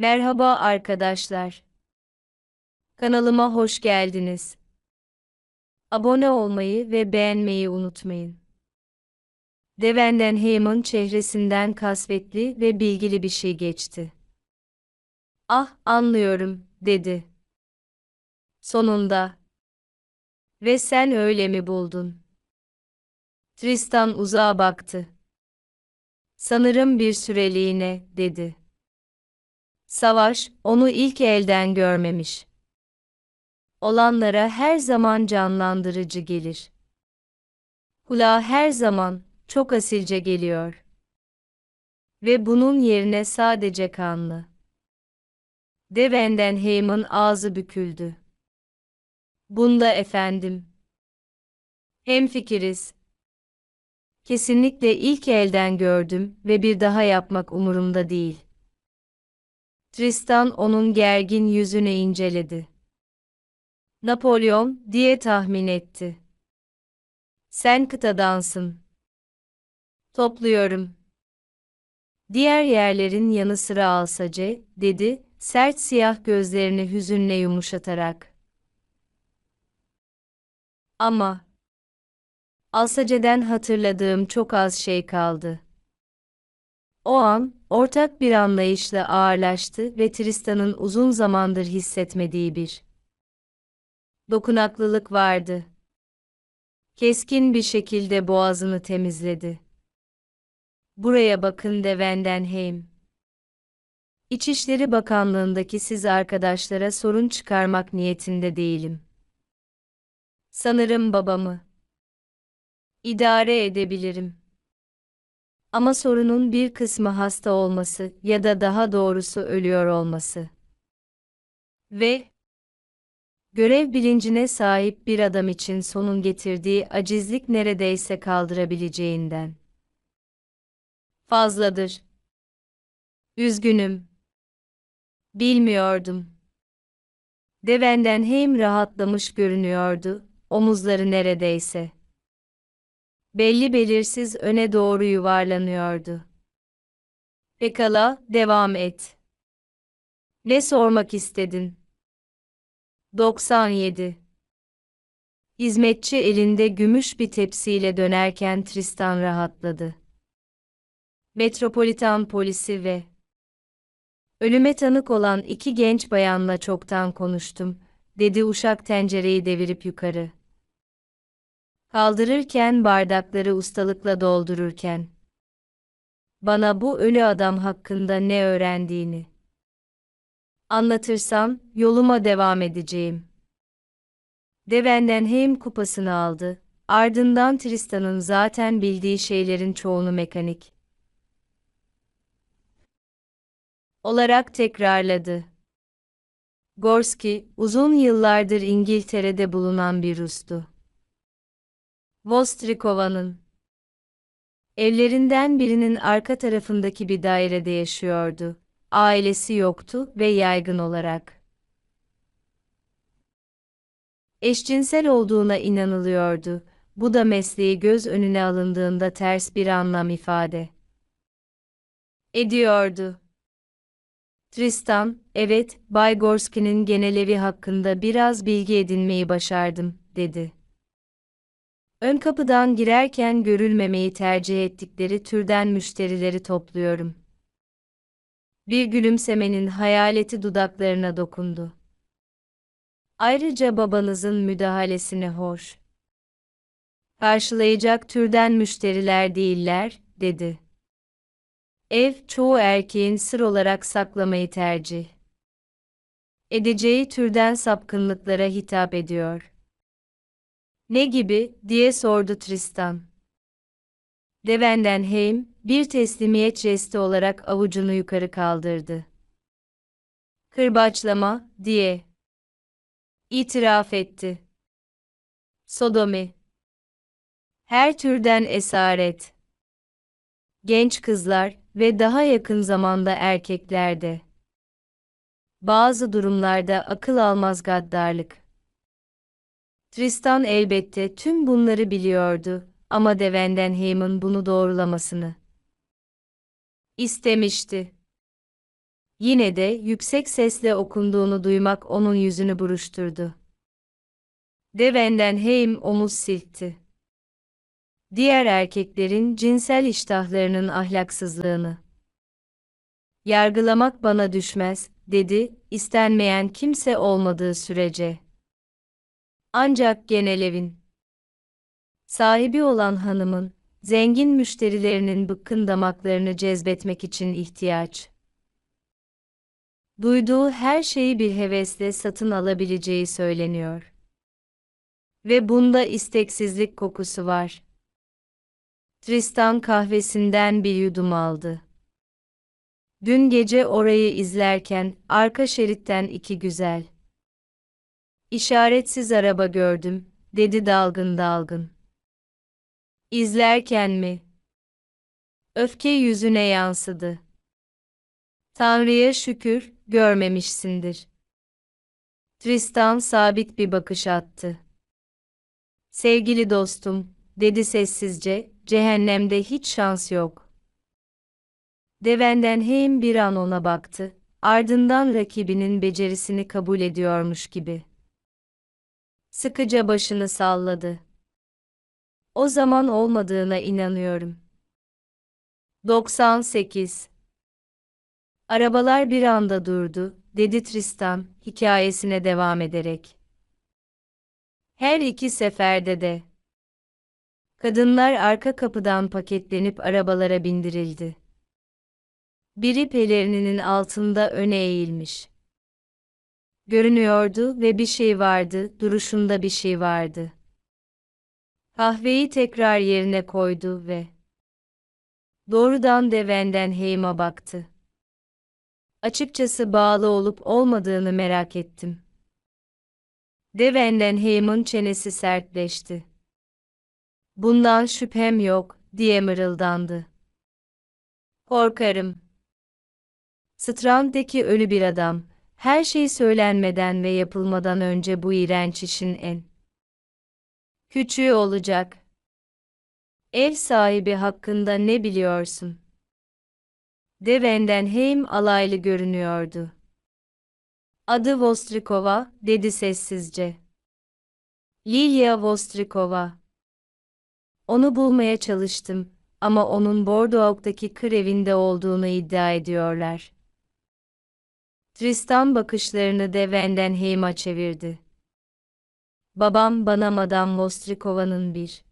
Merhaba arkadaşlar. Kanalıma hoş geldiniz. Abone olmayı ve beğenmeyi unutmayın. Devenden Heyman çehresinden kasvetli ve bilgili bir şey geçti. Ah, anlıyorum, dedi. Sonunda. Ve sen öyle mi buldun? Tristan uzağa baktı. Sanırım bir süreliğine, dedi. Savaş, onu ilk elden görmemiş. Olanlara her zaman canlandırıcı gelir. Kulağa her zaman, çok asilce geliyor. Ve bunun yerine sadece kanlı. Devenden Heyman ağzı büküldü. Bunda efendim. Hemfikiriz. Kesinlikle ilk elden gördüm ve bir daha yapmak umurumda değil. Tristan onun gergin yüzünü inceledi. Napolyon diye tahmin etti. Sen kıtadansın. Topluyorum. Diğer yerlerin yanı sıra alsace, dedi, sert siyah gözlerini hüzünle yumuşatarak. Ama, Alsace'den hatırladığım çok az şey kaldı. O an, ortak bir anlayışla ağırlaştı ve Tristan'ın uzun zamandır hissetmediği bir dokunaklılık vardı. Keskin bir şekilde boğazını temizledi. Buraya bakın de Vendenheim. İçişleri Bakanlığındaki siz arkadaşlara sorun çıkarmak niyetinde değilim. Sanırım babamı idare edebilirim. Ama sorunun bir kısmı hasta olması ya da daha doğrusu ölüyor olması. Ve görev bilincine sahip bir adam için sonun getirdiği acizlik neredeyse kaldırabileceğinden fazladır. Üzgünüm. Bilmiyordum. Devenden hem rahatlamış görünüyordu, omuzları neredeyse belli belirsiz öne doğru yuvarlanıyordu. Pekala, devam et. Ne sormak istedin? 97 Hizmetçi elinde gümüş bir tepsiyle dönerken Tristan rahatladı. Metropolitan polisi ve Ölüme tanık olan iki genç bayanla çoktan konuştum, dedi uşak tencereyi devirip yukarı. Kaldırırken bardakları ustalıkla doldururken. Bana bu ölü adam hakkında ne öğrendiğini. Anlatırsam, yoluma devam edeceğim. Devenden hem kupasını aldı, ardından Tristan'ın zaten bildiği şeylerin çoğunu mekanik olarak tekrarladı. Gorski, uzun yıllardır İngiltere'de bulunan bir Rus'tu. Vostrikova'nın evlerinden birinin arka tarafındaki bir dairede yaşıyordu. Ailesi yoktu ve yaygın olarak eşcinsel olduğuna inanılıyordu. Bu da mesleği göz önüne alındığında ters bir anlam ifade ediyordu. Tristan, evet, Bay Gorski'nin genelevi hakkında biraz bilgi edinmeyi başardım, dedi. Ön kapıdan girerken görülmemeyi tercih ettikleri türden müşterileri topluyorum. Bir gülümsemenin hayaleti dudaklarına dokundu. Ayrıca babanızın müdahalesine hoş. Karşılayacak türden müşteriler değiller, dedi. Ev, çoğu erkeğin sır olarak saklamayı tercih edeceği türden sapkınlıklara hitap ediyor. Ne gibi, diye sordu Tristan. Devendenheim, bir teslimiyet jesti olarak avucunu yukarı kaldırdı. Kırbaçlama, diye. İtiraf etti. Sodomi. Her türden esaret. Genç kızlar ve daha yakın zamanda erkeklerde. Bazı durumlarda akıl almaz gaddarlık. Tristan elbette tüm bunları biliyordu ama Devendenheim'in bunu doğrulamasını istemişti. Yine de yüksek sesle okunduğunu duymak onun yüzünü buruşturdu. Devendenheim omuz silkti. Diğer erkeklerin cinsel iştahlarının ahlaksızlığını. Yargılamak bana düşmez, dedi, istenmeyen kimse olmadığı sürece. Ancak genel evin sahibi olan hanımın, zengin müşterilerinin bıkkın damaklarını cezbetmek için ihtiyaç duyduğu her şeyi bir hevesle satın alabileceği söyleniyor. Ve bunda isteksizlik kokusu var. Tristan kahvesinden bir yudum aldı. Dün gece orayı izlerken arka şeritten iki güzel. İşaretsiz araba gördüm, dedi dalgın dalgın. İzlerken mi? Öfke yüzüne yansıdı. Tanrı'ya şükür, görmemişsindir. Tristan sabit bir bakış attı. Sevgili dostum, dedi sessizce, cehennemde hiç şans yok. Devenden hem bir an ona baktı, ardından rakibinin becerisini kabul ediyormuş gibi. Sıkıca başını salladı. O zaman olmadığına inanıyorum. 98 Arabalar bir anda durdu, dedi Tristan, hikayesine devam ederek. Her iki seferde de. Kadınlar arka kapıdan paketlenip arabalara bindirildi. Biri pelerininin altında öne eğilmiş. Görünüyordu ve bir şey vardı, duruşunda bir şey vardı. Kahveyi tekrar yerine koydu ve doğrudan devenden Heym'a baktı. Açıkçası bağlı olup olmadığını merak ettim. Devenden Heym'in çenesi sertleşti. Bundan şüphem yok, diye mırıldandı. Korkarım. Strand'deki ölü bir adam, her şey söylenmeden ve yapılmadan önce bu iğrenç işin en küçüğü olacak. Ev sahibi hakkında ne biliyorsun? Devendenheim alaylı görünüyordu. Adı Vostrikova, dedi sessizce. Lilia Vostrikova. Onu bulmaya çalıştım ama onun Bordeaux'taki kır evinde olduğunu iddia ediyorlar. Tristan bakışlarını Devendenheim'a çevirdi. Babam bana Madame Vostrikova'nın bir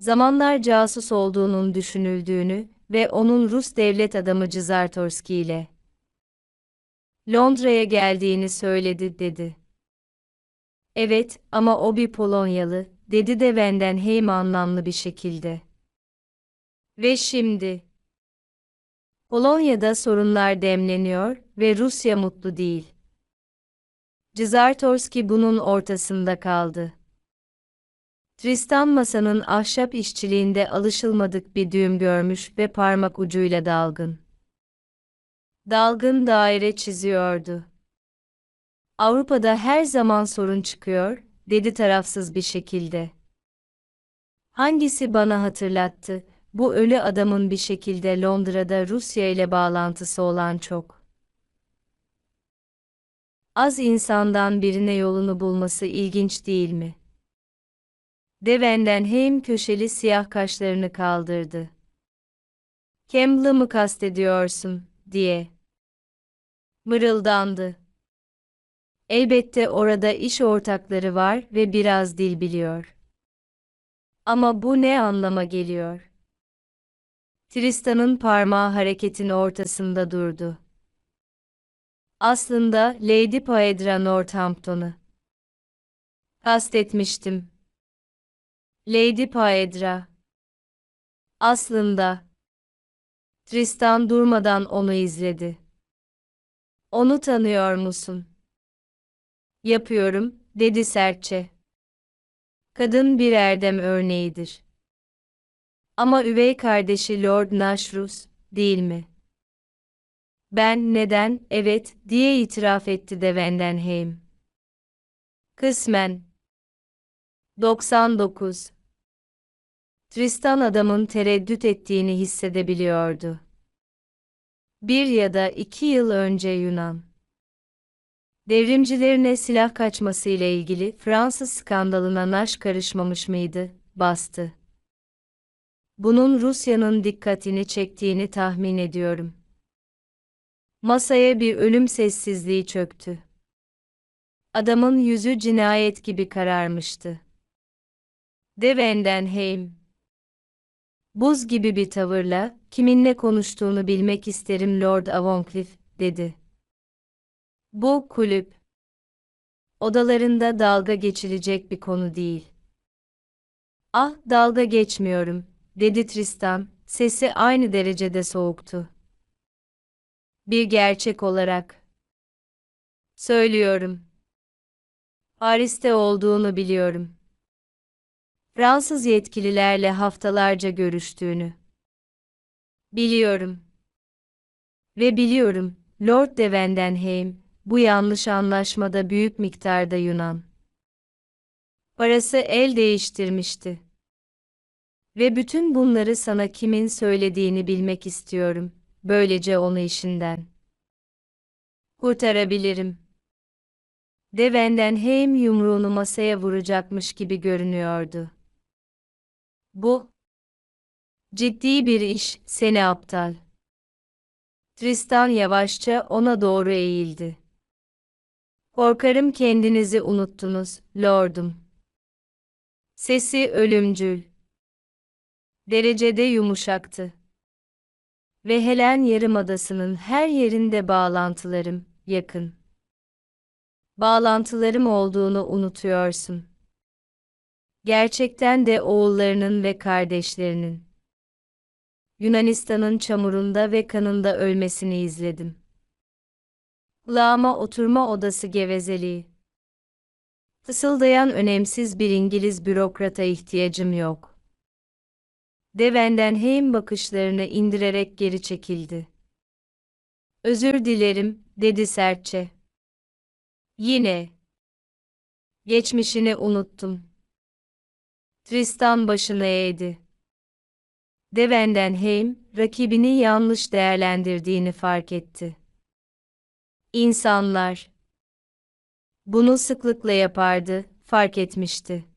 zamanlar casus olduğunun düşünüldüğünü ve onun Rus devlet adamı Czartorski ile Londra'ya geldiğini söyledi dedi. Evet ama o bir Polonyalı, dedi de Venden Heim anlamlı bir şekilde. Ve şimdi Polonya'da sorunlar demleniyor ve Rusya mutlu değil. Czartorski bunun ortasında kaldı. Tristan masanın ahşap işçiliğinde alışılmadık bir düğüm görmüş ve parmak ucuyla dalgın. Dalgın daire çiziyordu. Avrupa'da her zaman sorun çıkıyor, dedi tarafsız bir şekilde. Hangisi bana hatırlattı, bu ölü adamın bir şekilde Londra'da Rusya ile bağlantısı olan çok. Az insandan birine yolunu bulması ilginç değil mi? Devenden hem köşeli siyah kaşlarını kaldırdı. Campbell'ı mı kastediyorsun, diye. Mırıldandı. Elbette orada iş ortakları var ve biraz dil biliyor. Ama bu ne anlama geliyor? Tristan'ın parmağı hareketin ortasında durdu. Aslında Lady Paedra Northampton'ı kastetmiştim. Lady Paedra. Aslında. Tristan durmadan onu izledi. Onu tanıyor musun? Yapıyorum, dedi sertçe. Kadın bir erdem örneğidir. Ama üvey kardeşi Lord Nashrus, değil mi? Ben neden, evet, diye itiraf etti de Vendenheim. Kısmen. 99 Tristan adamın tereddüt ettiğini hissedebiliyordu. Bir ya da iki yıl önce Yunan devrimcilerine silah kaçması ile ilgili Fransız skandalına naş karışmamış mıydı, bastı. Bunun Rusya'nın dikkatini çektiğini tahmin ediyorum. Masaya bir ölüm sessizliği çöktü. Adamın yüzü cinayet gibi kararmıştı. De Vendenheim. Buz gibi bir tavırla, kiminle konuştuğunu bilmek isterim Lord Avoncliffe, dedi. Bu kulüp. Odalarında dalga geçilecek bir konu değil. Ah, dalga geçmiyorum, dedi Tristan, sesi aynı derecede soğuktu. Bir gerçek olarak. Söylüyorum. Paris'te olduğunu biliyorum. Fransız yetkililerle haftalarca görüştüğünü. Biliyorum. Ve biliyorum, Lord de Vendenheim, bu yanlış anlaşmada büyük miktarda Yunan parası el değiştirmişti. Ve bütün bunları sana kimin söylediğini bilmek istiyorum. Böylece onu işinden kurtarabilirim. De Vendenheim yumruğunu masaya vuracakmış gibi görünüyordu. Bu ciddi bir iş, seni aptal. Tristan yavaşça ona doğru eğildi. Korkarım kendinizi unuttunuz, lordum. Sesi ölümcül. Derecede yumuşaktı. Ve Helen Yarımadası'nın her yerinde bağlantılarım, yakın. Bağlantılarım olduğunu unutuyorsun. Gerçekten de oğullarının ve kardeşlerinin. Yunanistan'ın çamurunda ve kanında ölmesini izledim. Lağma oturma odası gevezeliği. Fısıldayan önemsiz bir İngiliz bürokrata ihtiyacım yok. De Vendenheim bakışlarını indirerek geri çekildi. Özür dilerim, dedi sertçe. Yine. Geçmişini unuttum. Tristan başını eğdi. De Vendenheim, rakibini yanlış değerlendirdiğini fark etti. İnsanlar bunu sıklıkla yapardı, fark etmişti.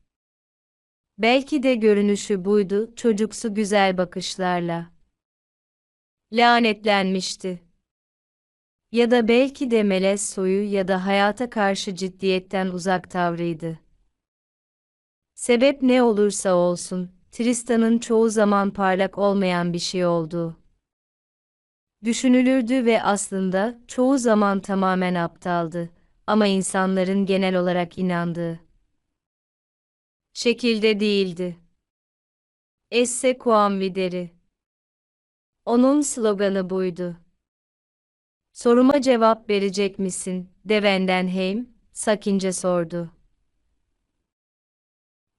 Belki de görünüşü buydu, çocuksu güzel bakışlarla. Lanetlenmişti. Ya da belki de melez soyu ya da hayata karşı ciddiyetten uzak tavrıydı. Sebep ne olursa olsun, Tristan'ın çoğu zaman parlak olmayan bir şey oldu. Düşünülürdü ve aslında çoğu zaman tamamen aptaldı ama insanların genel olarak inandığı şekilde değildi. Esse quam videri. Onun sloganı buydu. Soruma cevap verecek misin? De Vendenheim, sakince sordu.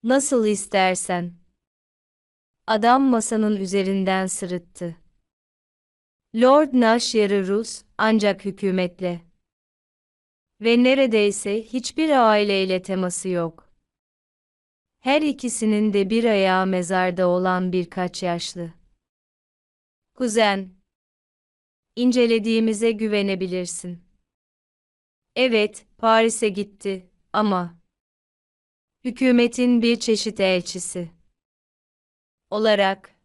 Nasıl istersen. Adam masanın üzerinden sırıttı. Lord Nash yarı Rus, ancak hükümetle. Ve neredeyse hiçbir aileyle teması yok. Her ikisinin de bir ayağı mezarda olan birkaç yaşlı. Kuzen. İncelediğimize güvenebilirsin. Evet, Paris'e gitti ama hükümetin bir çeşit elçisi olarak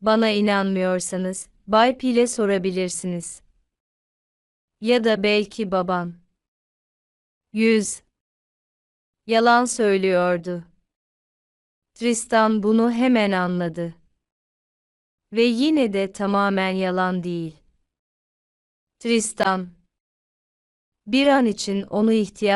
bana inanmıyorsanız Bay Pile sorabilirsiniz. Ya da belki baban. Yüz. Yalan söylüyordu. Tristan bunu hemen anladı. Ve yine de tamamen yalan değil. Tristan. Bir an için onu ihtiyaç